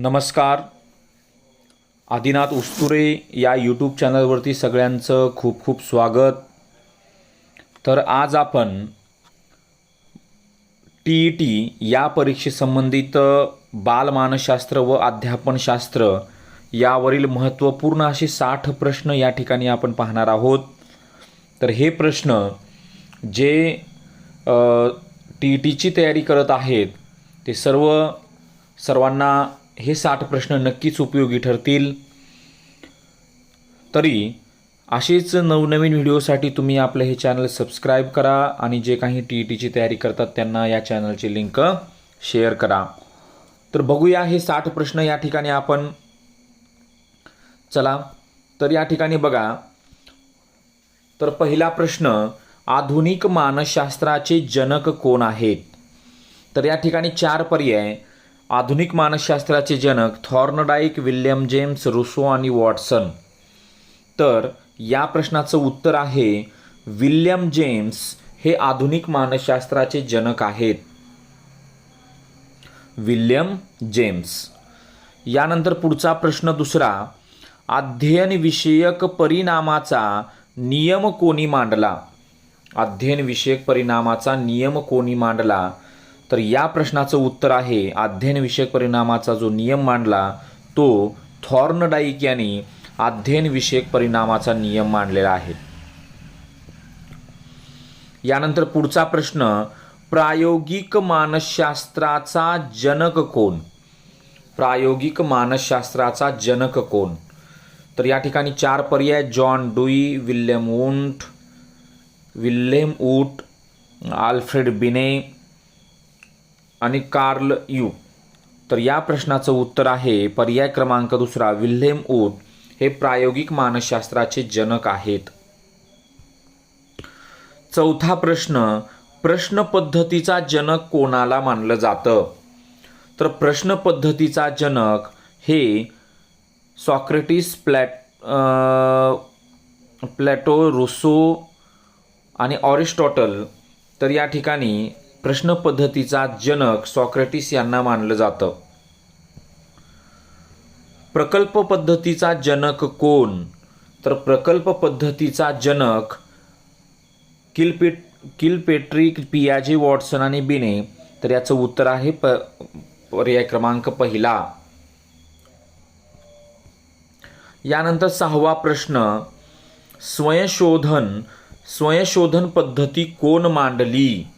नमस्कार. आदिनाथ उस्तुरे या यूट्यूब चॅनलवरती सगळ्यांचं खूप खूप स्वागत. तर आज आपण टी ई टी या परीक्षेसंबंधित बालमानसशास्त्र व अध्यापनशास्त्र यावरील महत्त्वपूर्ण असे साठ प्रश्न या ठिकाणी आपण पाहणार आहोत. तर हे प्रश्न जे टी ई टीची तयारी करत आहेत ते सर्व सर्वांना हे साठ प्रश्न नक्कीच उपयोगी ठरतील. तरी असेच नवनवीन व्हिडिओसाठी तुम्ही आपलं हे चॅनल सबस्क्राईब करा आणि जे काही टी ई टीची तयारी करतात त्यांना या चॅनलची लिंक शेअर करा. तर बघूया हे साठ प्रश्न या ठिकाणी आपण चला तर या ठिकाणी बघा. तर पहिला प्रश्न आधुनिक मानसशास्त्राचे जनक कोण आहेत? तर या ठिकाणी चार पर्याय. आधुनिक मानसशास्त्राचे जनक थॉर्नडाईक विल्यम जेम्स रुसो आणि वॉटसन. तर या प्रश्नाचं उत्तर आहे विल्यम जेम्स हे आधुनिक मानसशास्त्राचे जनक आहेत. William James. यानंतर पुढचा प्रश्न दुसरा अध्ययन विषयक परिणामाचा नियम कोणी मांडला? अध्ययन विषयक परिणामाचा नियम कोणी मांडला? तर या प्रश्नाचं उत्तर आहे अध्ययनविषयक परिणामाचा जो नियम मांडला तो थॉर्नडाईक यांनी अध्ययनविषयक परिणामाचा नियम मांडलेला आहे. यानंतर पुढचा प्रश्न प्रायोगिक मानसशास्त्राचा जनक कोण? प्रायोगिक मानसशास्त्राचा जनक कोण? तर या ठिकाणी चार पर्याय John Dewey William Wundt William Wundt Alfred Binet आणि कार्ल यू. तर या प्रश्नाचं उत्तर आहे पर्याय क्रमांक दुसरा विल्हेम ओट हे प्रायोगिक मानसशास्त्राचे जनक आहेत. चौथा प्रश्न प्रश्न पद्धतीचा जनक कोणाला मानलं जातं? तर प्रश्न पद्धतीचा जनक हे सॉक्रेटिस प्लॅट प्लॅटो रुसो आणि ऑरिस्टॉटल. तर या ठिकाणी प्रश्न पद्धतीचा जनक सॉक्रेटिस यांना मानलं जातं. प्रकल्प पद्धतीचा जनक कोण? तर प्रकल्प पद्धतीचा जनक किलपेट किलपेट्रिक पियाजे वॉटसन आणि बिने. तर याचं उत्तर आहे प पर्याय क्रमांक पहिला. यानंतर सहावा प्रश्न स्वयंशोधन स्वयंशोधन पद्धती कोण मांडली?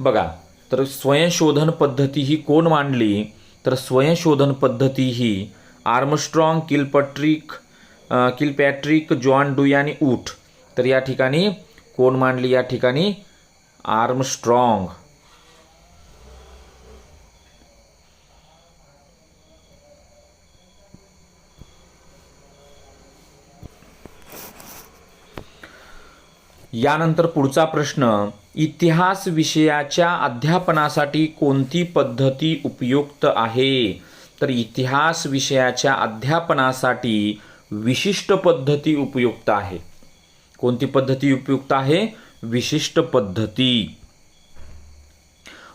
बघा तर स्वयंशोधन पद्धती ही कोण मांडली? तर स्वयंशोधन पद्धती ही Armstrong Kilpatrick Kilpatrick John Dewey आणि ऊट. तर या ठिकाणी कोण मांडली? या ठिकाणी आर्मस्ट्रॉंग. यानंतर पुढचा प्रश्न इतिहास विषयाच्या अध्यापनासाठी कोणती पद्धती उपयुक्त आहे? तर इतिहास विषयाच्या अध्यापनासाठी विशिष्ट पद्धती उपयुक्त आहे. कोणती पद्धती उपयुक्त आहे? विशिष्ट पद्धती.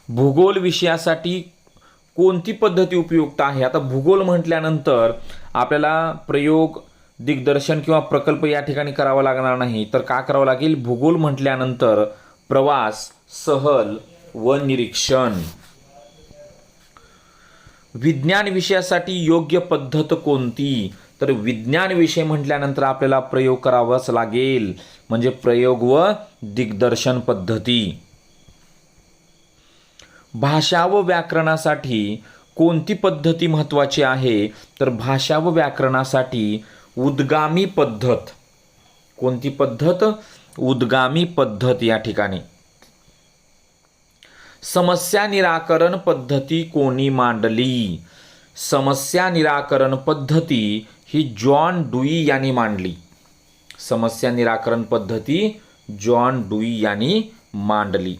भूगोल विषयासाठी कोणती पद्धती उपयुक्त आहे? आता भूगोल म्हटल्यानंतर आपल्याला प्रयोग दिग्दर्शन किंवा प्रकल्प या ठिकाणी करावा लागणार नाही. तर का करावं लागेल? भूगोल म्हटल्यानंतर प्रवास सहल व निरीक्षण. विज्ञान विषयासाठी योग्य पद्धत कोणती? तर विज्ञान विषय म्हटल्यानंतर आपल्याला प्रयोग करावाच लागेल. म्हणजे प्रयोग व दिग्दर्शन पद्धती. भाषा व व्याकरणासाठी कोणती पद्धती महत्वाची आहे? तर भाषा व व्याकरणासाठी उद्गामी पद्धत. कोणती पद्धत? उद्गामी पद्धत या ठिकाणी. समस्या निराकरण पद्धती कोणी मांडली? समस्या निराकरण पद्धती ही जॉन डुई यांनी मांडली. समस्या निराकरण पद्धती जॉन डुई यांनी मांडली.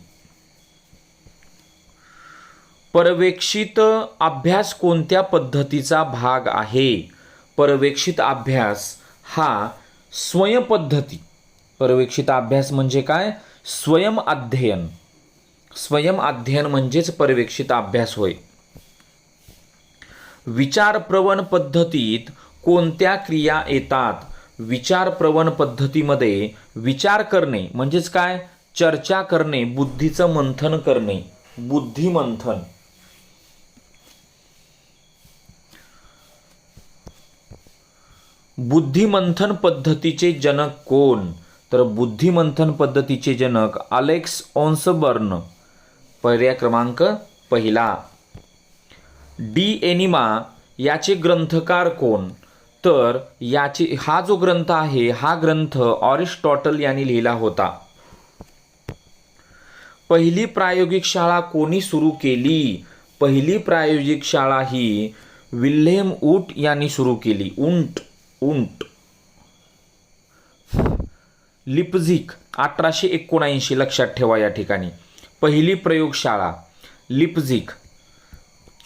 पर्यवेक्षित अभ्यास कोणत्या पद्धतीचा भाग आहे? परवेक्षित अभ्यास हा स्वयंपद्धती. परवेक्षित अभ्यास म्हणजे काय? स्वयं अध्ययन. स्वयं अध्ययन म्हणजेच परवेक्षित अभ्यास होय. विचारप्रवण पद्धतीत कोणत्या क्रिया येतात? विचारप्रवण पद्धतीमध्ये विचार करणे म्हणजेच काय? चर्चा करणे बुद्धीचं मंथन करणे बुद्धिमंथन. बुद्धिमंथन पद्धतीचे जनक कोण? तर बुद्धिमंथन पद्धतीचे जनक अलेक्स ऑन्सबर्न पर्याय क्रमांक पहिला. डी एनिमा याचे ग्रंथकार कोण? तर याचे हा जो ग्रंथ आहे हा ग्रंथ ऑरिस्टॉटल यांनी लिहिला होता. पहिली प्रायोगिक शाळा कोणी सुरू केली? पहिली प्रायोगिक शाळा ही विल्हेम ऊट यांनी सुरू केली. उंट उंट. लिपझिक अठराशे एकोणऐंशी लक्षात ठेवा या ठिकाणी. पहिली प्रयोगशाळा लिपझिक.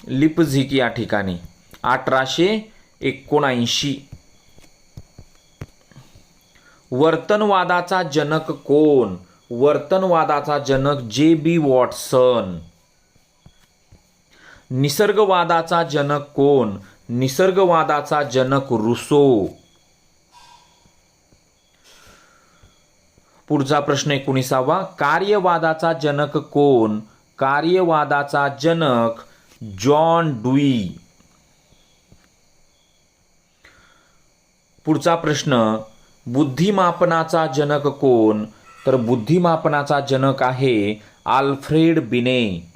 लिपझिक या ठिकाणी. अठराशे एकोणऐंशी. वर्तनवादाचा जनक कोण? वर्तनवादाचा जनक जे बी वॉटसन. निसर्गवादाचा जनक कोण? निसर्गवादाचा जनक रुसो. पुढचा प्रश्न एकोणीसावा कार्यवादाचा जनक कोण? कार्यवादाचा जनक जॉन डुई. पुढचा प्रश्न बुद्धिमापनाचा जनक कोण? तर बुद्धिमापनाचा जनक आहे आल्फ्रेड बिने.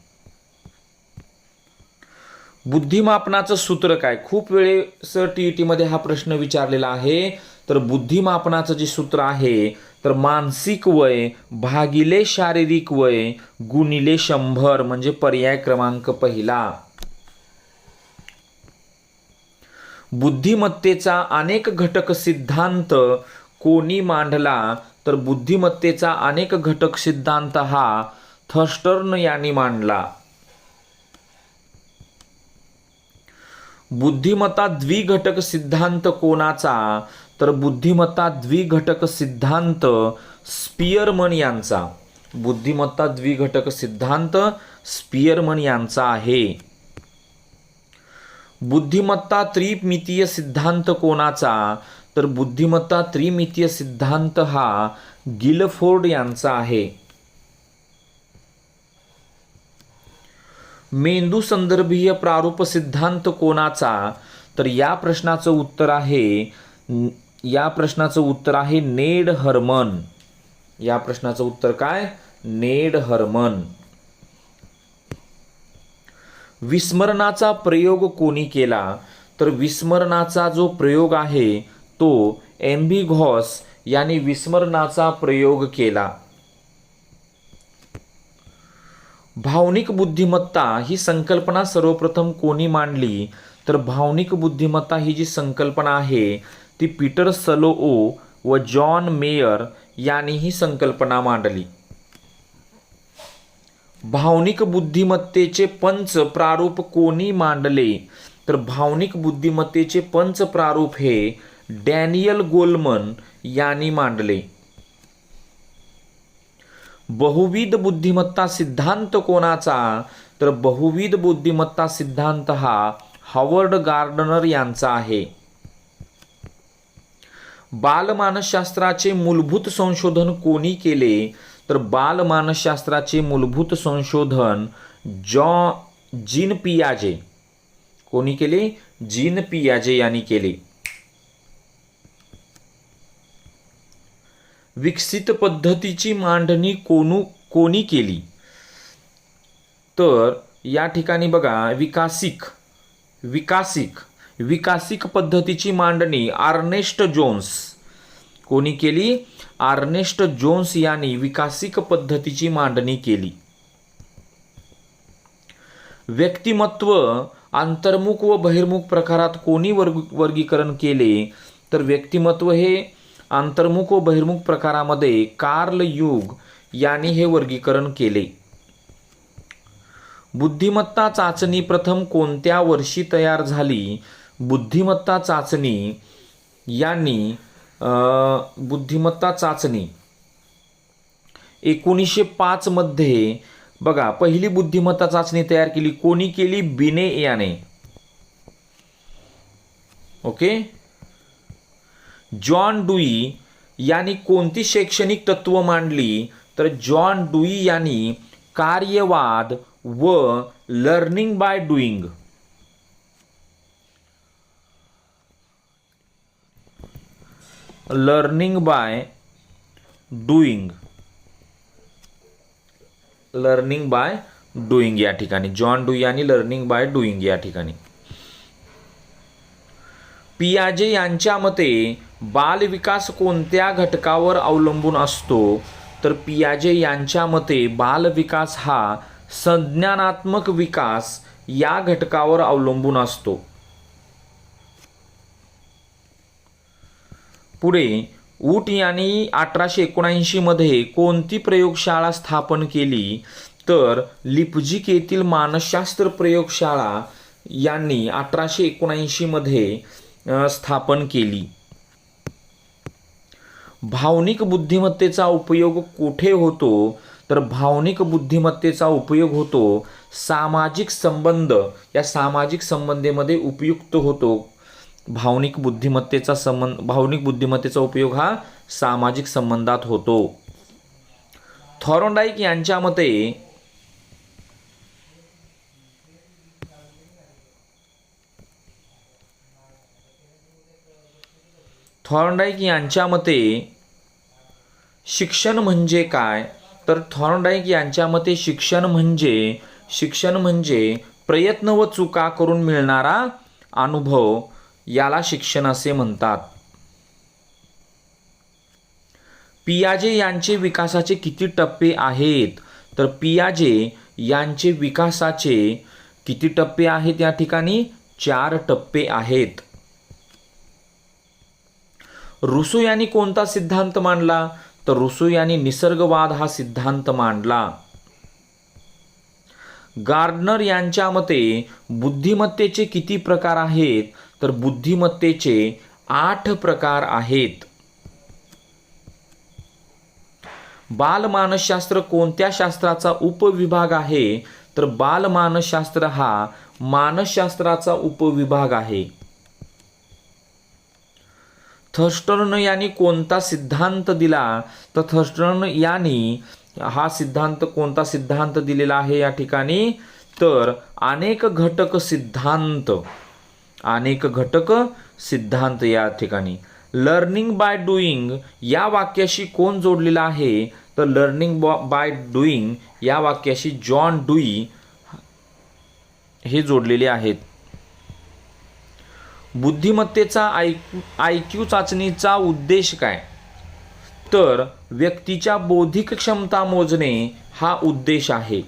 बुद्धिमापनाचं सूत्र काय? खूप वेळेस टी ई टीमध्ये हा प्रश्न विचारलेला आहे. तर बुद्धिमापनाचं जे सूत्र आहे तर मानसिक वय भागिले शारीरिक वय गुणिले शंभर म्हणजे पर्याय क्रमांक पहिला. बुद्धिमत्तेचा अनेक घटक सिद्धांत कोणी मांडला तर बुद्धिमत्तेचा अनेक घटक सिद्धांत हा थर्स्टर्न यांनी मांडला. बुद्धिमत्ता द्विघटक सिद्धांत कोणाचा? तर बुद्धिमत्ता द्विघटक सिद्धांत स्पियरमन यांचा. बुद्धिमत्ता द्विघटक सिद्धांत स्पियरमन यांचा आहे. बुद्धिमत्ता त्रिमितीय सिद्धांत कोणाचा? तर बुद्धिमत्ता त्रिमितीय सिद्धांत हा गिलफोर्ड यांचा आहे. मेंदू संदर्भीय प्रारूप सिद्धांत कोणाचा? तर या प्रश्नाचं उत्तर आहे या प्रश्नाचं उत्तर आहे नेड हर्मन. या प्रश्नाचं उत्तर काय? नेड हर्मन. विस्मरणाचा प्रयोग कोणी केला? तर विस्मरणाचा जो प्रयोग आहे तो एम्बी घॉस यांनी विस्मरणाचा प्रयोग केला. भावनिक बुद्धिमत्ता ही संकल्पना सर्वप्रथम कोणी मांडली? तर भावनिक बुद्धिमत्ता ही जी संकल्पना आहे ती पीटर सलोओ व जॉन मेयर यांनी ही संकल्पना मांडली. भावनिक बुद्धिमत्तेचे पंच प्रारूप कोणी मांडले? तर भावनिक बुद्धिमत्तेचे पंच प्रारूप हे डॅनियल गोलमन यांनी मांडले. बहुविध बुद्धिमत्ता सिद्धांत कोणाचा? तर बहुविध बुद्धिमत्ता सिद्धांत हा हॉवर्ड गार्डनर यांचा आहे. बालमानसशास्त्राचे मूलभूत संशोधन कोणी केले? तर बालमानसशास्त्राचे मूलभूत संशोधन जॉ जीन पियाजे. कोणी केले? जीन पियाजे यांनी केले. विकसित पद्धतीची मांडणी कोणू कोणी केली? तर या ठिकाणी बघा विकासिक विकासिक विकासिक पद्धतीची मांडणी आर्नेस्ट जोन्स. कोणी केली? आर्नेस्ट जोन्स यांनी विकासिक पद्धतीची मांडणी केली. व्यक्तिमत्व अंतर्मुख व बहिर्मुख प्रकारात कोणी वर्ग वर्गीकरण केले? तर व्यक्तिमत्व हे अंतर्मुख व बहिर्मुख प्रकारामध्ये कार्ल युग याने हे वर्गीकरण केले. बुद्धिमत्ता चाचणी प्रथम कोणत्या वर्षी तयार झाली? बुद्धिमत्ता चाचणी यांनी बुद्धिमत्ता चाचणी एकोणीसशे पाचमध्ये बघा पहिली बुद्धिमत्ता चाचणी तयार केली. कोणी केली? बिने याने. ओके? जॉन डुई यांनी कोणती शैक्षणिक तत्व मांडली? तर जॉन डुई यांनी कार्यवाद व learning by doing learning by doing learning by doing या ठिकाणी. जॉन डुई आणि लर्निंग बाय डुईंग या ठिकाणी. पियाजे यांच्या मते बालविकास कोणत्या घटकावर अवलंबून असतो? तर पियाजे यांच्या मते बालविकास हा संज्ञानात्मक विकास या घटकावर अवलंबून असतो. पुढे ऊट यांनी अठराशे एकोणऐंशीमध्ये कोणती प्रयोगशाळा स्थापन केली? तर लिपजिक येथील मानसशास्त्र प्रयोगशाळा यांनी अठराशे एकोणऐंशीमध्ये स्थापन केली. भावनिक बुद्धिमत्तेचा उपयोग कुठे होतो? तर भावनिक बुद्धिमत्तेचा उपयोग होतो सामाजिक संबंध या सामाजिक संबंधेमध्ये उपयुक्त होतो. भावनिक बुद्धिमत्तेचा संबंध भावनिक बुद्धिमत्तेचा उपयोग हा सामाजिक संबंधात होतो. थॉरोंडाईक यांच्या मते थॉर्नडाईक यांच्या मते शिक्षण म्हणजे काय? तर थॉर्नडाईक यांच्या मते शिक्षण म्हणजे शिक्षण म्हणजे प्रयत्न व चुका करून मिळणारा अनुभव याला शिक्षण असे म्हणतात. पियाजे यांचे विकासाचे किती टप्पे आहेत? तर पियाजे यांचे विकासाचे किती टप्पे आहेत? या ठिकाणी चार टप्पे आहेत. रुसू यांनी कोणता सिद्धांत मांडला? तर रुसू यांनी निसर्गवाद हा सिद्धांत मांडला. गार्डनर यांच्या मते बुद्धिमत्तेचे किती प्रकार आहेत? तर बुद्धिमत्तेचे आठ प्रकार आहेत. बालमानसशास्त्र कोणत्या शास्त्राचा उपविभाग आहे? तर बालमानसशास्त्र हा मानसशास्त्राचा उपविभाग आहे. थर्स्टर्न यांनी कोणता सिद्धांत दिला? तर थर्स्टर्न यांनी हा सिद्धांत कोणता सिद्धांत दिलेला आहे या ठिकाणी? तर अनेक घटक सिद्धांत अनेक घटक सिद्धांत या ठिकाणी. लर्निंग बाय डुईंग या वाक्याशी कोण जोडलेला आहे? तर लर्निंग बाय डुईंग या वाक्याशी जॉन डुई हे जोडलेले आहेत. बुद्धिमत्तेचा आय क्यू चाचणीचा उद्देश काय? तर व्यक्तीच्या बौद्धिक क्षमता मोजणे हा उद्देश आहे.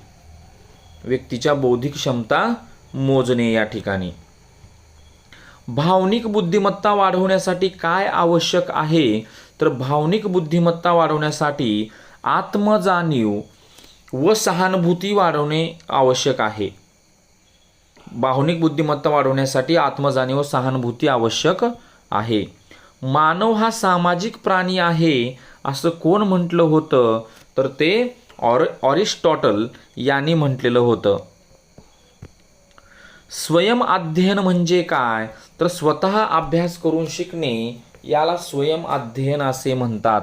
व्यक्तीच्या बौद्धिक क्षमता मोजणे या ठिकाणी. भावनिक बुद्धिमत्ता वाढवण्यासाठी काय आवश्यक आहे? तर भावनिक बुद्धिमत्ता वाढवण्यासाठी आत्मजाणीव व सहानुभूती वाढवणे आवश्यक आहे. भावनिक बुद्धिमत्ता वाढवण्यासाठी आत्मजाणीव व सहानुभूती आवश्यक आहे. मानव हा सामाजिक प्राणी आहे असं कोण म्हटलं होतं? तर ते ऑर ऑरिस्टॉटल यांनी म्हटलेलं होतं. स्वयं अध्ययन म्हणजे काय? तर स्वतः अभ्यास करून शिकणे याला स्वयं अध्ययन असे म्हणतात.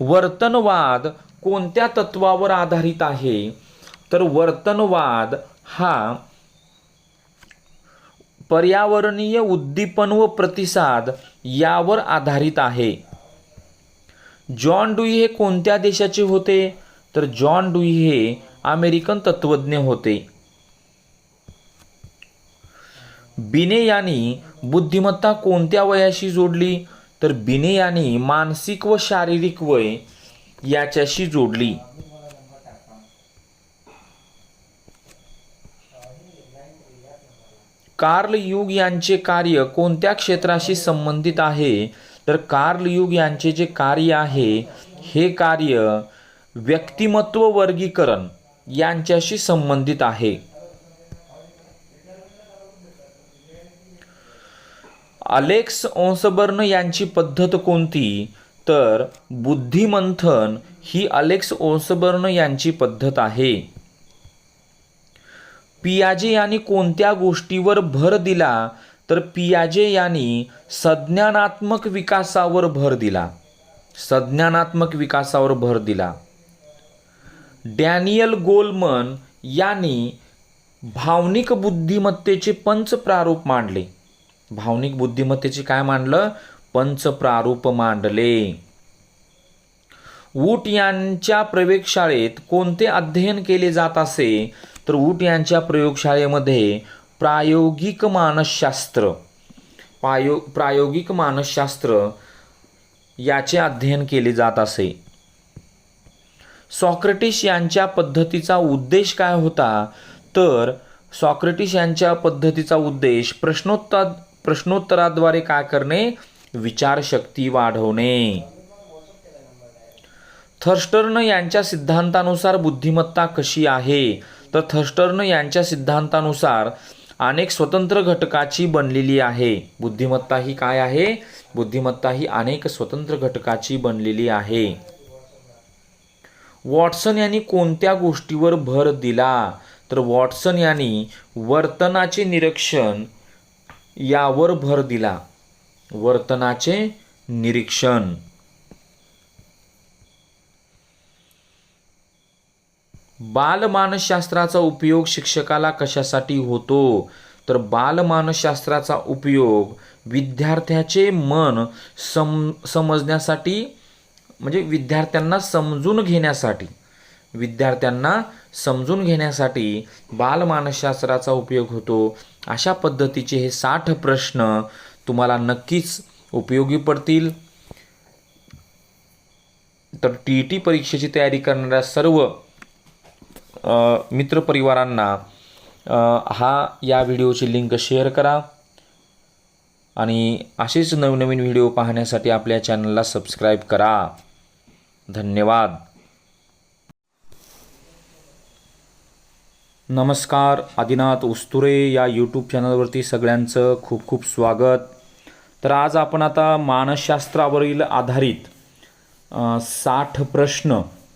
वर्तनवाद कोणत्या तत्वावर आधारित आहे? तर वर्तनवाद हा पर्यावरणीय उद्दीपन व प्रतिसाद यावर आधारित आहे. जॉन डुई हे कोणत्या देशाचे होते? तर जॉन डुई हे अमेरिकन तत्वज्ञ होते. बिने यांनी बुद्धिमत्ता कोणत्या वयाशी जोडली? तर बिने यांनी मानसिक व शारीरिक वय याच्याशी जोडली. कार्ल युग यांचे कार्य कोणत्या क्षेत्राशी संबंधित आहे? तर कार्ल युग यांचे जे कार्य आहे हे कार्य व्यक्तिमत्व वर्गीकरण यांच्याशी संबंधित आहे. अलेक्स ओन्सबर्न यांची पद्धत कोणती? तर बुद्धिमंथन ही अलेक्स ओन्सबर्न यांची पद्धत आहे. पियाजे यांनी कोणत्या गोष्टीवर भर दिला तर पियाजे यांनी संज्ञानात्मक विकासावर भर दिला. संज्ञानात्मक विकासावर भर दिला. डॅनियल गोलमन यांनी भावनिक बुद्धिमत्तेचे पंच प्रारूप मांडले. भावनिक बुद्धिमत्तेचे काय मांडलं? पंच प्रारूप मांडले. वूट यांच्या प्रयोगशाळेत कोणते अध्ययन केले जात असे? तर ऊट यांच्या प्रयोगशाळेमध्ये प्रायोगिक मानसशास्त्र पायो प्रायोगिक मानसशास्त्र याचे अध्ययन केले जात असे. सॉक्रेटिस यांच्या पद्धतीचा उद्देश काय होता? तर सॉक्रेटिस यांच्या पद्धतीचा उद्देश प्रश्नोत्तर प्रश्नोत्तराद्वारे काय करणे? विचारशक्ती वाढवणे. थर्स्टर्न यांच्या सिद्धांतानुसार बुद्धिमत्ता कशी आहे? तर थर्स्टर्न यांच्या सिद्धांतानुसार अनेक स्वतंत्र घटकाची बनलेली आहे. बुद्धिमत्ता ही काय आहे? बुद्धिमत्ता ही अनेक स्वतंत्र घटकाची बनलेली आहे. वॉटसन यांनी कोणत्या गोष्टीवर भर दिला? तर वॉटसन यांनी वर्तनाचे निरीक्षण यावर भर दिला. वर्तनाचे निरीक्षण. बालमानसशास्त्राचा उपयोग शिक्षकाला कशासाठी होतो? तर बालमानसशास्त्राचा उपयोग विद्यार्थ्याचे मन सम समजण्यासाठी म्हणजे विद्यार्थ्यांना समजून घेण्यासाठी. विद्यार्थ्यांना समजून घेण्यासाठी बालमानसशास्त्राचा उपयोग होतो. अशा पद्धतीचे हे साठ प्रश्न तुम्हाला नक्कीच उपयोगी पडतील. तर टी ई टी परीक्षेची तयारी करणाऱ्या सर्व मित्रपरिवारांना हा या व्हिडिओची लिंक शेअर करा. आणि असेच नवनवीन व्हिडिओ पाहण्यासाठी आपल्या चॅनलला सबस्क्राईब करा. धन्यवाद. नमस्कार आदिनाथ उस्तुरे या यूट्यूब चॅनलवरती सगळ्यांचं खूप खूप स्वागत. तर आज आपण आता मानसशास्त्रावरील आधारित साठ प्रश्न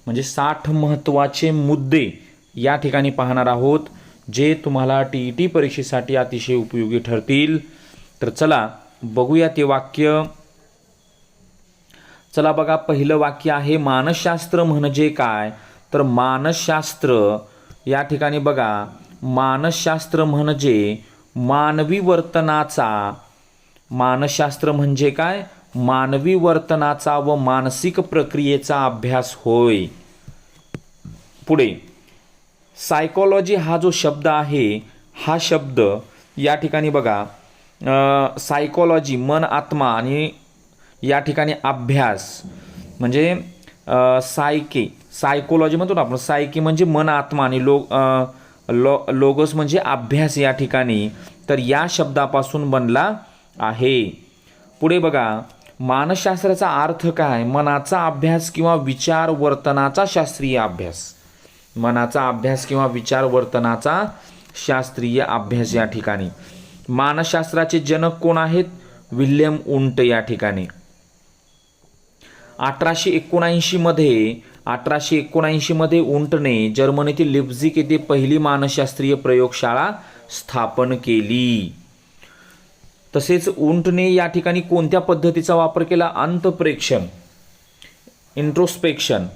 म्हणजे साठ महत्त्वाचे मुद्दे या ठिकाणी पाहणार आहोत जे तुम्हाला टी ई टी परीक्षेसाठी अतिशय उपयोगी ठरतील. तर चला बघूया ते वाक्य. चला बघा पहिलं वाक्य आहे मानसशास्त्र म्हणजे काय? तर मानसशास्त्र या ठिकाणी बघा मानसशास्त्र म्हणजे मानवी वर्तनाचा मानसशास्त्र म्हणजे काय? मानवी वर्तनाचा व मानसिक प्रक्रियेचा अभ्यास होय. पुढे. सायकोलॉजी हा जो शब्द आहे हा शब्द या ठिकाणी बघा सायकोलॉजी मन आत्मा आणि या ठिकाणी अभ्यास. म्हणजे सायके सायकोलॉजी म्हणतो ना आपण सायके म्हणजे मन आत्मा आणि लो लो लोगोस म्हणजे अभ्यास या ठिकाणी. तर या शब्दापासून बनला आहे. पुढे बघा मानसशास्त्राचा अर्थ काय? मनाचा अभ्यास किंवा विचार वर्तनाचा शास्त्रीय अभ्यास. मनाचा अभ्यास किंवा विचार वर्तनाचा शास्त्रीय अभ्यास या ठिकाणी. मानसशास्त्राचे जनक कोण आहेत? विल्यम उंट या ठिकाणी. अठराशे एकोणऐंशीमध्ये अठराशे एकोणऐंशीमध्ये उंटने जर्मनीतील लिप्झिक येथे पहिली मानसशास्त्रीय प्रयोगशाळा स्थापन केली. तसेच उंटने या ठिकाणी कोणत्या पद्धतीचा वापर केला? अंतप्रेक्षण इंट्रोस्पेक्शन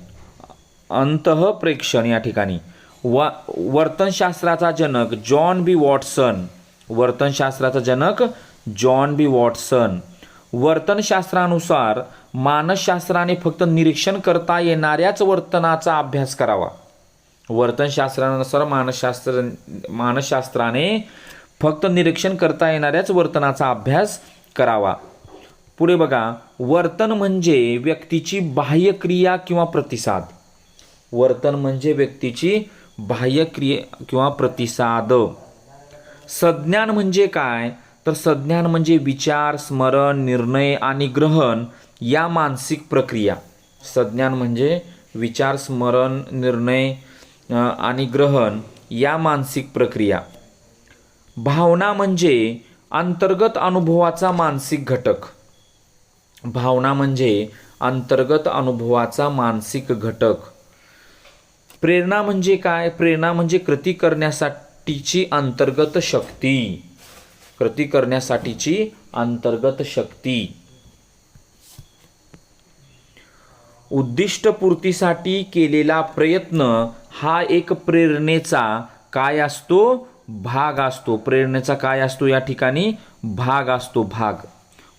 अंतःप्रेक्षण या ठिकाणी. व वर्तनशास्त्राचा जनक जॉन बी वॉटसन. वर्तनशास्त्राचा जनक जॉन बी वॉटसन. वर्तनशास्त्रानुसार मानसशास्त्राने फक्त निरीक्षण करता येणाऱ्याच वर्तनाचा अभ्यास करावा. वर्तनशास्त्रानुसार मानसशास्त्र मानसशास्त्राने फक्त निरीक्षण करता येणाऱ्याच वर्तनाचा अभ्यास करावा. पुढे बघा वर्तन म्हणजे व्यक्तीची बाह्य क्रिया किंवा प्रतिसाद. वर्तन म्हणजे व्यक्तीची बाह्य क्रिया किंवा प्रतिसाद. संज्ञान म्हणजे काय? तर संज्ञान म्हणजे विचार स्मरण निर्णय आणि ग्रहण या मानसिक प्रक्रिया. संज्ञान म्हणजे विचार स्मरण निर्णय आणि ग्रहण या मानसिक प्रक्रिया. भावना म्हणजे अंतर्गत अनुभवाचा मानसिक घटक. भावना म्हणजे अंतर्गत अनुभवाचा मानसिक घटक. प्रेरणा म्हणजे काय? प्रेरणा म्हणजे कृती करण्यासाठीची अंतर्गत शक्ती. कृती करण्यासाठीची अंतर्गत शक्ती. उद्दिष्टपूर्तीसाठी केलेला प्रयत्न हा एक प्रेरणेचा काय असतो? भाग असतो. प्रेरणेचा काय असतो या ठिकाणी? भाग असतो. भाग.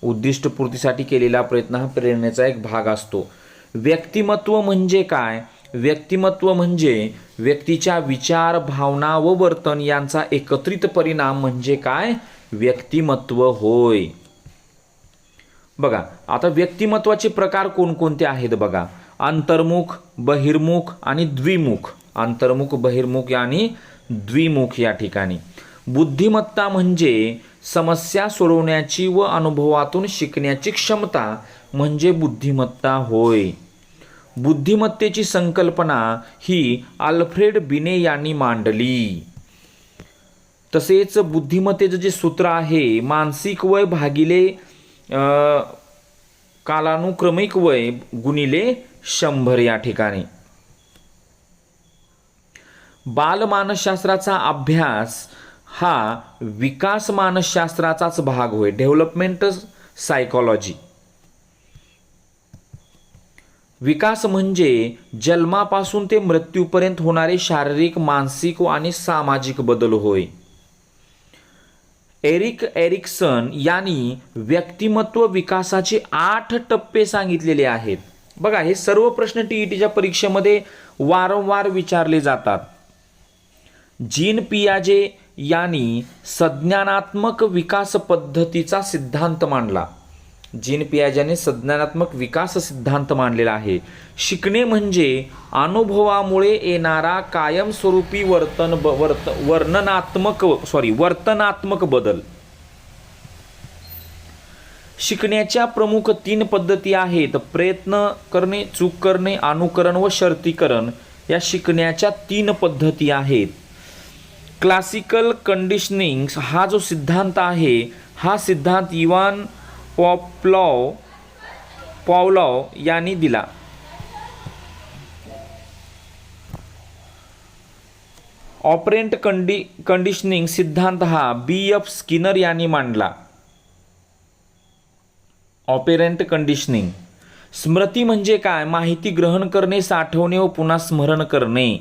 उद्दिष्टपूर्तीसाठी केलेला प्रयत्न हा प्रेरणेचा एक भाग असतो. व्यक्तिमत्व म्हणजे काय? व्यक्तिमत्व म्हणजे व्यक्तीच्या विचार भावना व वर्तन यांचा एकत्रित परिणाम म्हणजे काय? व्यक्तिमत्व होय. बघा आता व्यक्तिमत्वाचे प्रकार कोणकोणते आहेत बघा? अंतर्मुख बहिर्मुख आणि द्विमुख. अंतर्मुख बहिर्मुख आणि द्विमुख या ठिकाणी. बुद्धिमत्ता म्हणजे समस्या सोडवण्याची व अनुभवातून शिकण्याची क्षमता म्हणजे बुद्धिमत्ता होय. बुद्धिमत्तेची संकल्पना ही अल्फ्रेड बिने यांनी मांडली. तसेच बुद्धिमत्तेचं जे सूत्र आहे मानसिक वय भागिले कालानुक्रमिक वय गुणिले शंभर या ठिकाणी. बालमानसशास्त्राचा अभ्यास हा विकास मानसशास्त्राचाच भाग होय डेव्हलपमेंट सायकॉलॉजी. विकास म्हणजे जन्मापासून ते मृत्यूपर्यंत होणारे शारीरिक मानसिक आणि सामाजिक बदल होय. एरिक एरिक्सन यांनी व्यक्तिमत्व विकासाचे आठ टप्पे सांगितलेले आहेत. बघा हे सर्व प्रश्न टीईटीच्या परीक्षेमध्ये वारंवार विचारले जातात. जीन पियाजे यांनी संज्ञानात्मक विकास पद्धतीचा सिद्धांत मांडला. जीन पियाजाने संज्ञानात्मक विकास सिद्धांत मांडलेला आहे. शिकणे म्हणजे अनुभवामुळे येणारा कायमस्वरूपी वर्तन ब- वर्त वर्णनात्मक सॉरी वर्तनात्मक बदल. शिकण्याच्या प्रमुख तीन पद्धती आहेत. प्रयत्न करणे चूक करणे अनुकरण व शर्तीकरण. या शिकण्याच्या तीन पद्धती आहेत. क्लासिकल कंडिशनिंग हा जो सिद्धांत आहे हा सिद्धांत इवान पॉपलॉव पॉवलॉव यांनी दिला. ऑपरेंट कंडी कंडिशनिंग सिद्धांत हा बी. एफ. स्किनर यांनी मांडला. Apparent conditioning. स्मृती म्हणजे काय? माहिती ग्रहण करणे साठवणे व पुन्हा स्मरण करणे.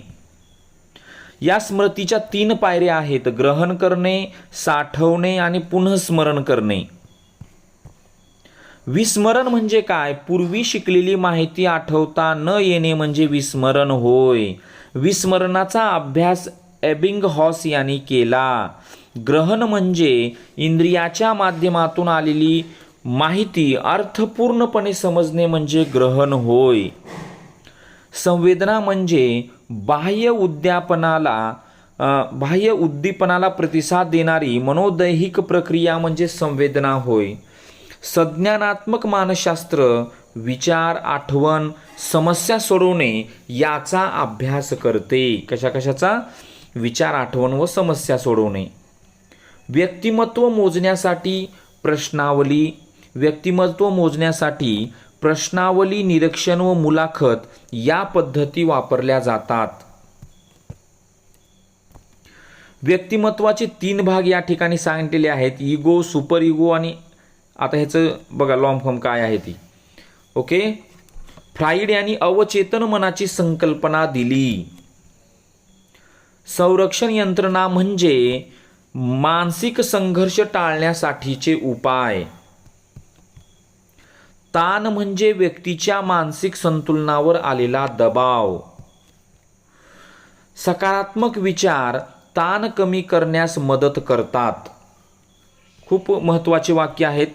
या स्मृतीच्या तीन पायऱ्या आहेत. ग्रहण करणे साठवणे आणि पुनःस्मरण करणे. विस्मरण म्हणजे काय? पूर्वी शिकलेली माहिती आठवता न येणे म्हणजे विस्मरण होय. विस्मरणाचा अभ्यास एबिंग हॉस यांनी केला. ग्रहण म्हणजे इंद्रियाच्या माध्यमातून आलेली माहिती अर्थपूर्णपणे समजणे म्हणजे ग्रहण होय. संवेदना म्हणजे बाह्य उद्यापनाला बाह्य उद्दीपनाला प्रतिसाद देणारी मनोदैहिक प्रक्रिया म्हणजे संवेदना होय. संज्ञानात्मक मानसशास्त्र विचार आठवण समस्या सोडवणे याचा अभ्यास करते. कशा कशाचा? विचार आठवण व समस्या सोडवणे. व्यक्तिमत्व मोजण्यासाठी प्रश्नावली व्यक्तिमत्व मोजण्यासाठी प्रश्नावली निरीक्षण व मुलाखत या पद्धती वापरल्या जातात. व्यक्तिमत्वाचे तीन भाग या ठिकाणी सांगितलेले आहेत. इगो सुपर इगो आणि आता ह्याचं बघा लॉंग फॉर्म काय आहे ती. ओके फ्राईड यांनी अवचेतन मनाची संकल्पना दिली. संरक्षण यंत्रणा म्हणजे मानसिक संघर्ष टाळण्यासाठीचे उपाय. ताण म्हणजे व्यक्तीच्या मानसिक संतुलनावर आलेला दबाव. सकारात्मक विचार ताण कमी करण्यास मदत करतात. खूप महत्त्वाचे वाक्य आहेत.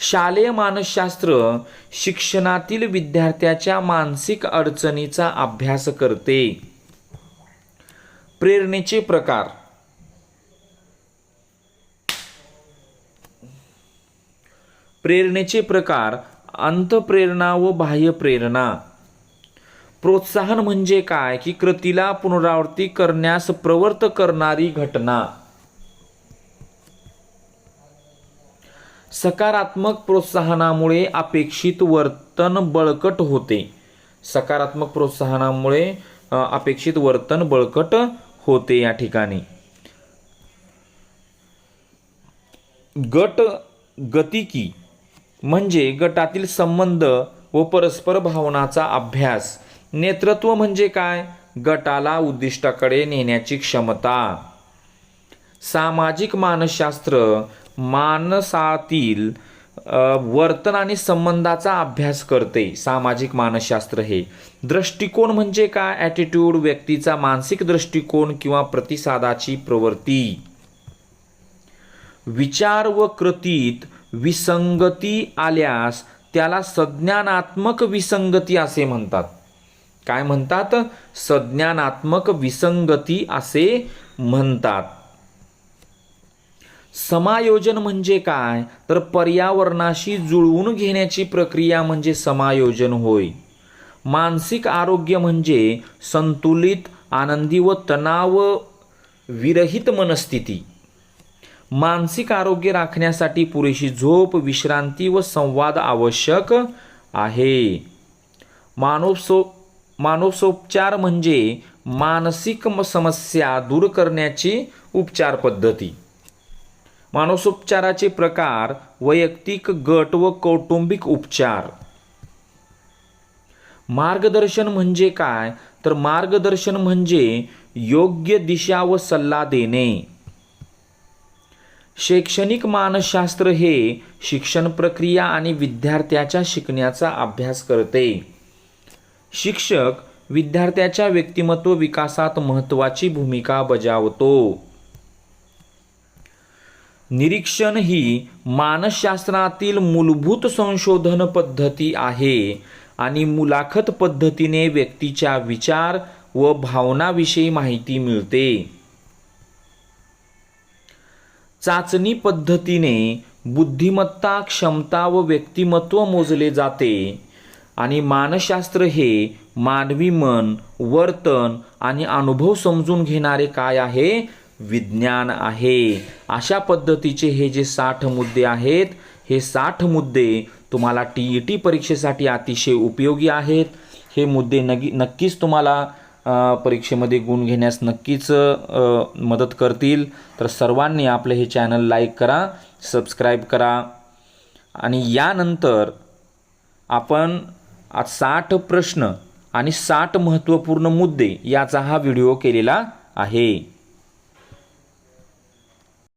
शालेय मानसशास्त्र शिक्षणातील विद्यार्थ्याच्या मानसिक अडचणीचा अभ्यास करते. प्रेरणेचे प्रकार. प्रेरणेचे प्रकार. अंतप्रेरणा व बाह्य प्रेरणा. प्रोत्साहन म्हणजे काय? की कृतीला पुनरावृत्ती करण्यास प्रवृत्त करणारी घटना. सकारात्मक प्रोत्साहनामुळे अपेक्षित वर्तन बळकट होते. सकारात्मक प्रोत्साहनामुळे अपेक्षित वर्तन बळकट होते या ठिकाणी. गट गतिकी म्हणजे गटातील संबंध व परस्पर भावनाचा अभ्यास. नेतृत्व म्हणजे काय? गटाला उद्दिष्टाकडे नेण्याची क्षमता. सामाजिक मानसशास्त्र मानसातील वर्तन आणि संबंधाचा अभ्यास करते. सामाजिक मानसशास्त्र हे. दृष्टिकोन म्हणजे काय? ॲटिट्यूड व्यक्तीचा मानसिक दृष्टिकोन किंवा प्रतिसादाची प्रवृत्ती. विचार व कृतीत विसंगती आल्यास त्याला संज्ञानात्मक विसंगती असे म्हणतात. काय म्हणतात? संज्ञानात्मक विसंगती असे म्हणतात. समायोजन म्हणजे काय? तर पर्यावरणाशी जुळवून घेण्याची प्रक्रिया म्हणजे समायोजन होय. मानसिक आरोग्य म्हणजे संतुलित आनंदी व तणाव विरहित मनस्थिती. मानसिक आरोग्य राखण्यासाठी पुरेशी झोप विश्रांती व संवाद आवश्यक आहे. मानवसो मानसोपचार म्हणजे मानसिक म- समस्या दूर करण्याची उपचार पद्धती. मानसोपचाराचे प्रकार वैयक्तिक गट व कौटुंबिक उपचार. मार्गदर्शन म्हणजे काय? तर मार्गदर्शन म्हणजे योग्य दिशा व सल्ला देणे. शैक्षणिक मानसशास्त्र हे शिक्षण प्रक्रिया आणि विद्यार्थ्याच्या शिकण्याचा अभ्यास करते. शिक्षक विद्यार्थ्याच्या व्यक्तिमत्व विकासात महत्त्वाची भूमिका बजावतो. निरीक्षण ही मानसशास्त्रातील मूलभूत संशोधन पद्धती आहे आणि मुलाखत पद्धतीने व्यक्तीच्या विचार व भावनाविषयी माहिती मिळते. चाचणी पद्धतीने बुद्धिमत्ता क्षमता व व्यक्तिमत्व मोजले जाते आणि मानसशास्त्र हे मानवी मन वर्तन आणि अनुभव समजून घेणारे काय आहे? विज्ञान आहे. अशा पद्धतीचे हे जे साठ मुद्दे आहेत हे साठ मुद्दे तुम्हाला टी ई टी परीक्षेसाठी अतिशय उपयोगी आहेत. हे मुद्दे नगी नक्कीच तुम्हाला परीक्षेमध्ये गुण घेण्यास नक्कीच मदत करतील. तर सर्वांनी आपलं हे चॅनल लाईक करा सबस्क्राईब करा. आणि यानंतर आपण आज साठ प्रश्न आणि साठ महत्त्वपूर्ण मुद्दे याचा हा व्हिडिओ केलेला आहे.